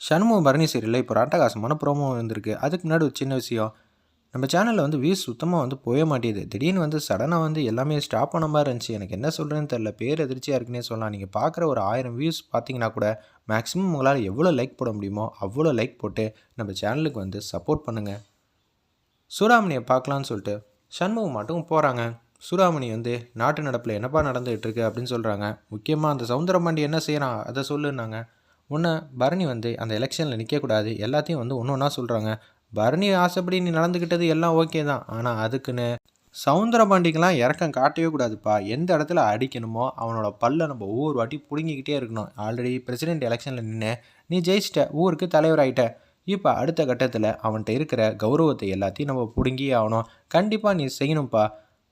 சண்முகம் பரணி சீரியலில் இப்போ ராட்டகாசமான ப்ரோமோ வந்திருக்கு. அதுக்கு முன்னாடி ஒரு சின்ன விஷயம். நம்ம சேனலில் வந்து வியூஸ் சுத்தமாக வந்து போய மாட்டேது. திடீர்னு வந்து சடனாக வந்து எல்லாமே ஸ்டாப் பண்ண மாதிரி இருந்துச்சு. எனக்கு என்ன சொல்கிறேன்னு தெரில பேர் எதிர்ச்சியாக இருக்குன்னே சொல்லலாம். நீங்கள் பார்க்குற ஒரு ஆயிரம் வியூஸ் பார்த்தீங்கன்னா கூட மேக்ஸிமம் உங்களால் எவ்வளோ லைக் போட முடியுமோ அவ்வளோ லைக் போட்டு நம்ம சேனலுக்கு வந்து சப்போர்ட் பண்ணுங்கள் சூடாமணியை பார்க்கலான்னு சொல்லிட்டு சண்முகம் மட்டும் போகிறாங்க சூடாமணி வந்து நாட்டு நடப்பில் என்னப்பா நடந்துகிட்ருக்கு அப்படின்னு சொல்கிறாங்க முக்கியமாக அந்த சவுந்தரமாண்டி என்ன செய்கிறான் அதை சொல்லுன்னாங்க. ஒன்று பரணி வந்து அந்த எலெக்ஷனில் நிற்கக்கூடாது எல்லாத்தையும் வந்து ஒன்று ஒன்றா சொல்கிறாங்க பரணி ஆசைப்படி நீ நடந்துக்கிட்டது எல்லாம் ஓகே தான். ஆனால் அதுக்குன்னு சவுந்தரபாண்டிக்கெலாம் இறக்கம் காட்டவே கூடாதுப்பா. எந்த இடத்துல அடிக்கணுமோ அவனோட பல்லை நம்ம ஒவ்வொரு வாட்டி பிடுங்கிக்கிட்டே இருக்கணும். ஆல்ரெடி பிரசிடென்ட் எலெக்ஷனில் நின்று நீ ஜெயிச்சிட்ட. ஊருக்கு தலைவர் ஆகிட்ட இப்போ அடுத்த கட்டத்தில் அவன்கிட்ட இருக்கிற கௌரவத்தை எல்லாத்தையும் நம்ம பிடுங்கி ஆகணும். கண்டிப்பாக நீ செய்யணும்ப்பா.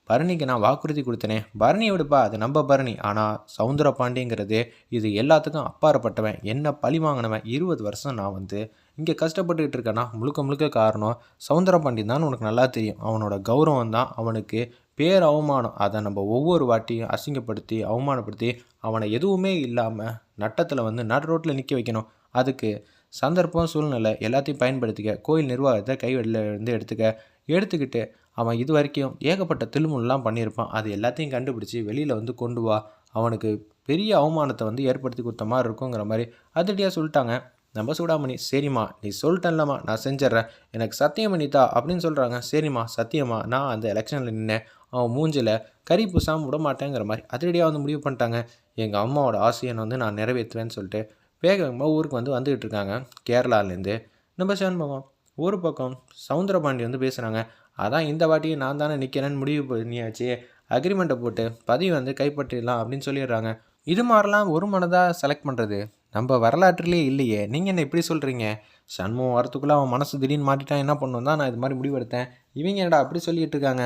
பரணிக்கு நான் வாக்குறுதி கொடுத்தனே. பரணி விடுப்பா அது நம்ம பரணி. ஆனால் சவுந்தர பாண்டிங்கிறது இது எல்லாத்துக்கும் அப்பாறப்பட்டவன் என்ன பழி வாங்கினவன்? இருபது வருஷம் நான் வந்து இங்கே கஷ்டப்பட்டுக்கிட்டு இருக்கேன்னா முழுக்க முழுக்க காரணம் சவுந்தர பாண்டி தான் உனக்கு நல்லா தெரியும். அவனோட கௌரவம் தான் அவனுக்கு பேர் அவமானம். அதை நம்ம ஒவ்வொரு வாட்டியும் அசிங்கப்படுத்தி அவமானப்படுத்தி அவனை எதுவுமே இல்லாமல் நட்டத்தில் வந்து நட் ரோட்டில் நிற்க வைக்கணும். அதுக்கு சந்தர்ப்பம் சூழ்நிலை எல்லாத்தையும் பயன்படுத்திக்க கோயில் நிர்வாகத்தை கைவெளியில் இருந்து எடுத்துக்க எடுத்துக்கிட்டு அவன் இது வரைக்கும் ஏகப்பட்ட திருமுல்லாம் பண்ணியிருப்பான். அது எல்லாத்தையும் கண்டுபிடிச்சி வெளியில் வந்து கொண்டு வா. அவனுக்கு பெரிய அவமானத்தை வந்து ஏற்படுத்தி கொடுத்த மாதிரி இருக்குங்கிற மாதிரி அதிரடியாக சொல்லிட்டாங்க. நம்ம சூடாமணி சரிம்மா நீ சொல்லிட்டேன்லம்மா நான் செஞ்சிட்றேன். எனக்கு சத்தியம் பண்ணித்தா அப்படின்னு சொல்கிறாங்க சரிம்மா சத்தியம்மா நான் அந்த எலெக்ஷனில் நின்னேன். அவன் மூஞ்சில் கறி பூசாமல் விட மாட்டேங்கிற மாதிரி அதிரடியாக வந்து முடிவு பண்ணிட்டாங்க. எங்கள் அம்மாவோட ஆசையை வந்து நான் நிறைவேற்றுவேன்னு சொல்லிட்டு வேகமாக ஊருக்கு வந்து வந்துகிட்டு இருக்காங்க கேரளாலேருந்து நம்ம சண்முகம் ஒரு பக்கம் சவுந்தரபாண்டி வந்து பேசுகிறாங்க அதான் இந்த வாட்டியும் நான் தானே நிற்கிறேன்னு முடிவு பண்ணியாச்சு. அக்ரிமெண்ட்டை போட்டு பதிவு வந்து கைப்பற்றிடலாம் அப்படின்னு சொல்லிடுறாங்க. இது மாதிரிலாம் ஒரு மனதாக செலக்ட் பண்ணுறது நம்ம வரலாற்றுலேயே இல்லையே. நீங்கள் என்ன இப்படி சொல்கிறீங்க சண்முகம் வரத்துக்குள்ளே அவன் மனசு திடீர்னு மாட்டிட்டான் என்ன பண்ணும் தான் நான் இது மாதிரி முடிவெடுத்தேன். இவங்க என்னடா அப்படி சொல்லிகிட்டு இருக்காங்க?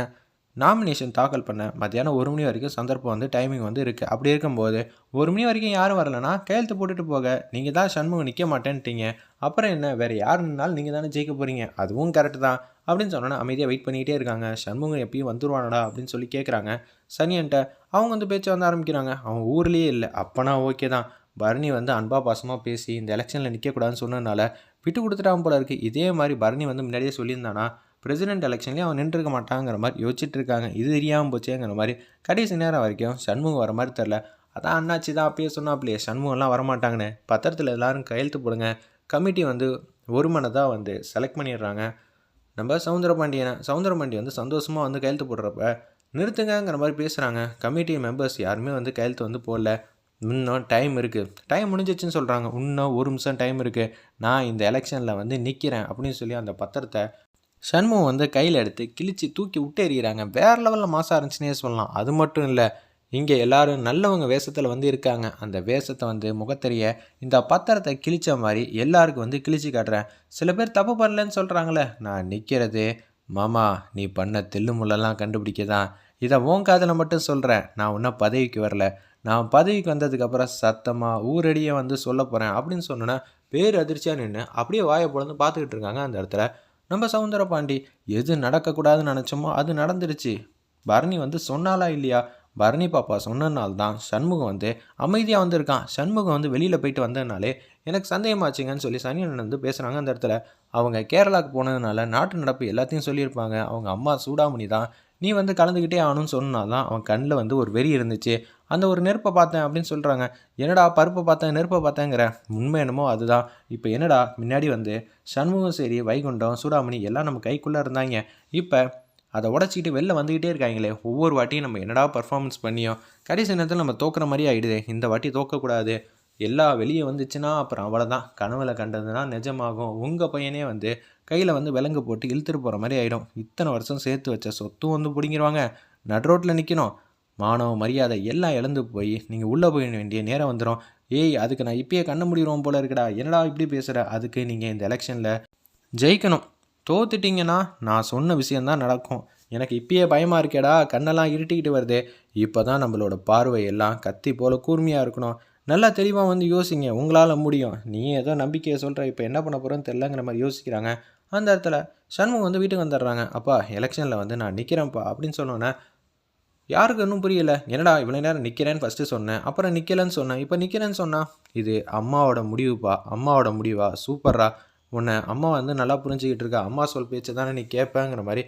நாமினேஷன் தாக்கல் பண்ண மத்தியானம் ஒரு மணி வரைக்கும் சந்தர்ப்பம் வந்து டைமிங் வந்து இருக்குது அப்படி இருக்கும்போது ஒரு மணி வரைக்கும் யாரும் வரலனா கையெழுத்து போட்டுட்டு போக. நீங்கள் தான் சண்முகம் நிற்க மாட்டேன்ட்டீங்க. அப்புறம் என்ன? வேறு யார் நின்னாலும் நீங்கள் தானே ஜெயிக்க போகிறீங்க அதுவும் கரெக்டு தான். அப்படின்னு சொன்னோன்னா அமைதியாக வெயிட் பண்ணிக்கிட்டே இருக்காங்க. சண்முகம் எப்பயும் வந்துருவானடா அப்படின்னு சொல்லி கேட்குறாங்க சனியன்ட்ட அவங்க வந்து பேச்சு வந்து ஆரம்பிக்கிறாங்க. அவங்க ஊர்லேயே இல்லை. அப்போனா ஓகே தான். பரணி வந்து அன்பா பாசமாக பேசி இந்த எலெக்ஷனில் நிற்கக்கூடாதுன்னு சொன்னதுனால விட்டு கொடுத்துட்டான் போல இருக்குது இதே மாதிரி பரணி வந்து முன்னாடியே சொல்லியிருந்தானா பிரசிடென்ட் எலெக்ஷன்லேயும் அவன் நின்றுருக்க மாட்டாங்கிற மாதிரி யோசிச்சுட்டு இருக்காங்க இது தெரியாமல் போச்சேங்கிற மாதிரி கடைசி நேரம் வரைக்கும் சண்முகம் வர மாதிரி தெரில அதான் அண்ணாச்சி தான் அப்பயே சொன்னாப்லையே சண்முகம்லாம் வரமாட்டாங்கன்னு. பத்திரத்தில் எல்லோரும் கையெழுத்து போடுங்க. கமிட்டி வந்து ஒரு மனதாக வந்து செலக்ட் பண்ணிடுறாங்க. நம்ம சவுந்தரபாண்டியனை சவுந்தரபாண்டி வந்து சந்தோஷமாக வந்து கையெழுத்து போடுறப்ப நிறுத்துங்கங்கிற மாதிரி பேசுகிறாங்க கமிட்டி மெம்பர்ஸ் யாருமே வந்து கையெழுத்து வந்து போடல. இன்னும் டைம் இருக்குது டைம் முடிஞ்சிச்சுன்னு சொல்கிறாங்க இன்னும் ஒரு நிமிஷம் டைம் இருக்குது நான் இந்த எலெக்ஷனில் வந்து நிற்கிறேன் அப்படின்னு சொல்லி அந்த பத்திரத்தை சண்முகம் வந்து கையில் எடுத்து கிழிச்சு தூக்கி விட்டு எறிகிறாங்க. வேறு லெவலில் மாசாக இருந்துச்சுன்னே சொல்லலாம். அது மட்டும் இல்லை இங்கே எல்லாரும் நல்லவங்க வேஷத்தில் வந்து இருக்காங்க. அந்த வேஷத்தை வந்து முகத்தெரிய இந்த பத்திரத்தை கிழிச்ச மாதிரி எல்லாருக்கும் வந்து கிழிச்சு காட்டுறேன். சில பேர் தப்பு பண்ணலன்னு சொல்கிறாங்களே நான் நிற்கிறது மாமா நீ பண்ண தில்லுமுள்ளெல்லாம் கண்டுபிடிக்க தான் இதை உன் காதில் மட்டும் சொல்கிறேன் நான் இன்னும் பதவிக்கு வரல. நான் பதவிக்கு வந்ததுக்கப்புறம் சத்தமாக ஊரடியே வந்து சொல்ல போகிறேன் அப்படின்னு சொன்னோன்னா பேர் அதிர்ச்சியாக நின்று அப்படியே வாயை பொழுது பார்த்துக்கிட்டு இருக்காங்க அந்த இடத்துல. நம்ம சவுந்தர பாண்டி எது நடக்கக்கூடாதுன்னு நினச்சோமோ அது நடந்துருச்சு. பரணி வந்து சொன்னாலா இல்லையா? பரணி பாப்பா சொன்னனால தான் சண்முகம் வந்து அமைதியாக வந்திருக்கான். சண்முகம் வந்து வெளியில் போயிட்டு வந்ததுனாலே எனக்கு சந்தேகமாச்சுங்கன்னு சொல்லி சனியன் வந்து பேசுகிறாங்க அந்த இடத்துல. அவங்க கேரளாவுக்கு போனதுனால நாட்டு நடப்பு எல்லாத்தையும் சொல்லியிருப்பாங்க. அவங்க அம்மா சூடாமணி தான் நீ வந்து கலந்துக்கிட்டே ஆகணும்னு சொன்னால் தான் அவன் கண்ணில் வந்து ஒரு வெறி இருந்துச்சு. அந்த ஒரு நெருப்பை பார்த்தேன் அப்படின்னு சொல்கிறாங்க என்னடா பருப்பை பார்த்தேன் நெருப்பை பார்த்தேங்கிற? உண்மை என்னமோ அதுதான். இப்போ என்னடா முன்னாடி வந்து சண்முகம் சரி வைகுண்டம் சூடாமணி எல்லாம் நம்ம கைக்குள்ளே இருந்தாங்க. இப்போ அதை உடச்சிக்கிட்டு வெளில வந்துக்கிட்டே இருக்காங்களே ஒவ்வொரு வாட்டியும் நம்ம என்னடா பர்ஃபார்மன்ஸ் பண்ணியோ கடைசி நேரத்தில் நம்ம தோக்குற மாதிரி ஆகிடுது இந்த வாட்டி தோக்கக்கூடாது. எல்லா வெளியே வந்துச்சுன்னா அப்புறம் அவ்வளோதான் கனவுல கண்டதுன்னா நிஜமாகும். உங்கள் பையனே வந்து கையில் வந்து விலங்கு போட்டு இழுத்துட்டு போகிற மாதிரி ஆகிடும் இத்தனை வருஷம் சேர்த்து வச்ச சொத்தும் வந்து பிடிங்கிடுவாங்க நட் ரோட்டில் நிற்கணும் மாணவ மரியாதை எல்லாம் இழந்து போய் நீங்கள் உள்ளே போய வேண்டிய நேரம் வந்துடும் ஏய் அதுக்கு நான் இப்பயே கண்ண முடிகிறோம் போல இருக்கடா. என்னடா இப்படி பேசுகிற அதுக்கு நீங்கள் இந்த எலெக்ஷனில் ஜெயிக்கணும். தோத்துட்டிங்கன்னா நான் சொன்ன விஷயந்தான் நடக்கும். எனக்கு இப்பயே பயமாக இருக்கேடா. கண்ணெல்லாம் இருட்டிக்கிட்டு வருது. இப்போ தான் நம்மளோட பார்வை எல்லாம் கத்தி போல் கூர்மையாக இருக்கணும். நல்லா தெளிவாக வந்து யோசிங்க. உங்களால் முடியும். நீ ஏதோ நம்பிக்கையை சொல்கிற இப்போ என்ன பண்ண போகிறோன்னு தெரிலங்கிற மாதிரி யோசிக்கிறாங்க. அந்த இடத்துல சண்முகம் வந்து வீட்டுக்கு வந்துடுறாங்க. அப்பா எலெக்ஷனில் வந்து நான் நிற்கிறேன்ப்பா அப்படின்னு சொன்னோன்னே யாருக்கு இன்னும் புரியல. என்னடா இவ்வளோ நேரம் நிற்கிறேன்னு ஃபஸ்ட்டு சொன்னேன். அப்புறம் நிற்கலன்னு சொன்னேன். இப்போ நிற்கிறேன்னு சொன்னால் இது அம்மாவோட முடிவுப்பா. அம்மாவோட முடிவா? சூப்பர்ரா. உன்னை அம்மா வந்து நல்லா புரிஞ்சுக்கிட்டு இருக்கா. அம்மா சொல் பேச்சு தானே நீ கேட்பேங்கிற மாதிரி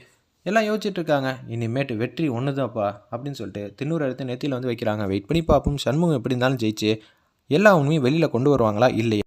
எல்லாம் யோசிச்சுட்ருக்காங்க. இனிமேட்டு வெற்றி ஒன்று தான்ப்பா அப்படின்னு சொல்லிட்டு தின்னூர் எடுத்து நெத்தியில் வந்து வைக்கிறாங்க. வெயிட் பண்ணி பார்ப்போம். சண்முகம் எப்படி இருந்தாலும் ஜெயிச்சு எல்லா உண்மையும் வெளியில் கொண்டு வருவாங்களா இல்லையா?